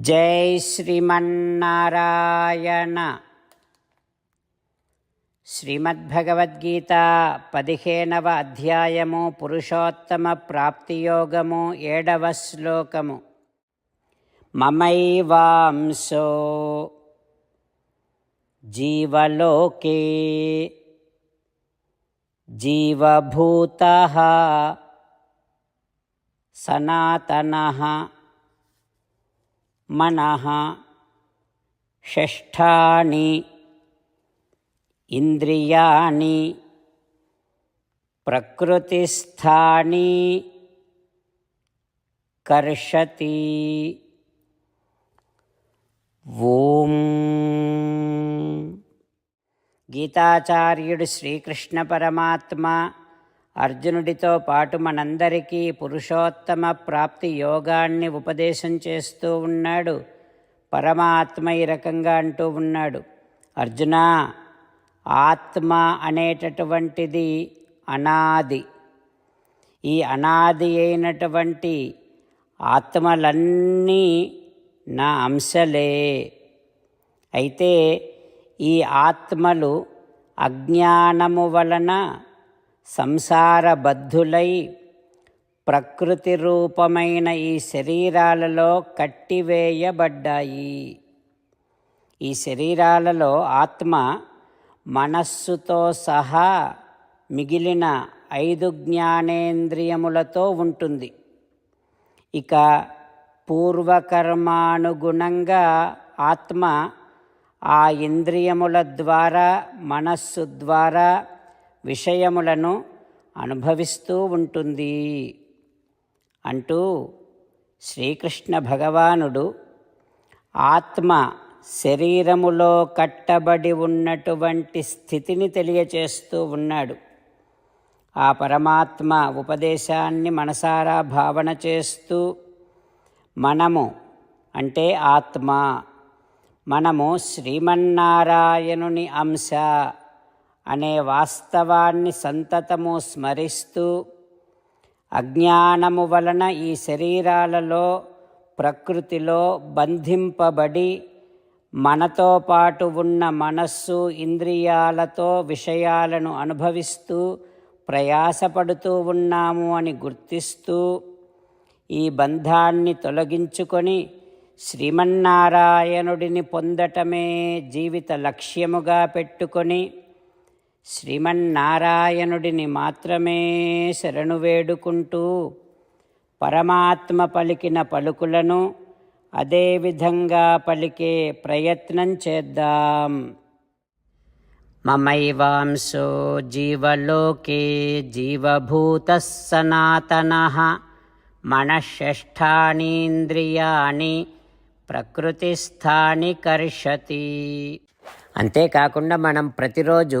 జై శ్రీమన్నారాయణ. శ్రీమద్భగవద్గీత పదిహేనవ అధ్యాయము పురుషోత్తమ ప్రాప్తియోగము ఏడవ శ్లోకము. మమైవాంసో జీవలోకే జీవభూత సనాతన మనః షష్ఠాని ఇంద్రియాణి ప్రకృతిస్థాని కర్షతి. ఓం. గీతాచార్యుడు శ్రీకృష్ణ పరమాత్మ అర్జునుడితో పాటు మనందరికీ పురుషోత్తమ ప్రాప్తి యోగాన్ని ఉపదేశం చేస్తూ ఉన్నాడు. పరమాత్మ ఈ రకంగా అంటూ ఉన్నాడు. అర్జున ఆత్మ అనేటటువంటిది అనాది. ఈ అనాది అయినటువంటి ఆత్మలన్నీ నా అంశలే. అయితే ఈ ఆత్మలు అజ్ఞానము వలన సంసారబద్ధులై ప్రకృతి రూపమైన ఈ శరీరాలలో కట్టివేయబడ్డాయి. ఈ శరీరాలలో ఆత్మ మనస్సుతో సహా మిగిలిన ఐదు జ్ఞానేంద్రియములతో ఉంటుంది. ఇక పూర్వకర్మానుగుణంగా ఆత్మ ఆ ఇంద్రియముల ద్వారా మనస్సు ద్వారా విషయములను అనుభవిస్తూ ఉంటుంది. అంటూ శ్రీకృష్ణ భగవానుడు ఆత్మ శరీరములో కట్టబడి ఉన్నటువంటి స్థితిని తెలియచేస్తూ ఉన్నాడు. ఆ పరమాత్మ ఉపదేశాన్ని మనసారా భావన చేస్తూ మనము అంటే ఆత్మ మనము శ్రీమన్నారాయణుని అంశ అనే వాస్తవాన్ని సంతతము స్మరిస్తూ అజ్ఞానము వలన ఈ శరీరాలలో ప్రకృతిలో బంధింపబడి మనతో పాటు ఉన్న మనస్సు ఇంద్రియాలతో విషయాలను అనుభవిస్తూ ప్రయాసపడుతూ ఉన్నాము అని గుర్తిస్తూ ఈ బంధాన్ని తొలగించుకొని శ్రీమన్నారాయణుడిని పొందటమే జీవిత లక్ష్యముగా పెట్టుకొని శ్రీమన్నారాయణుడిని మాత్రమే శరణు వేడుకుంటూ పరమాత్మ పలికిన పలుకులను అదేవిధంగా పలికే ప్రయత్నం చేద్దాం. మమైవాంశో జీవలోకే జీవభూత సనాతన మనషష్ఠానీంద్రియాణి ప్రకృతిస్థాని కర్షతి అంతేకాకుండా మనం ప్రతిరోజు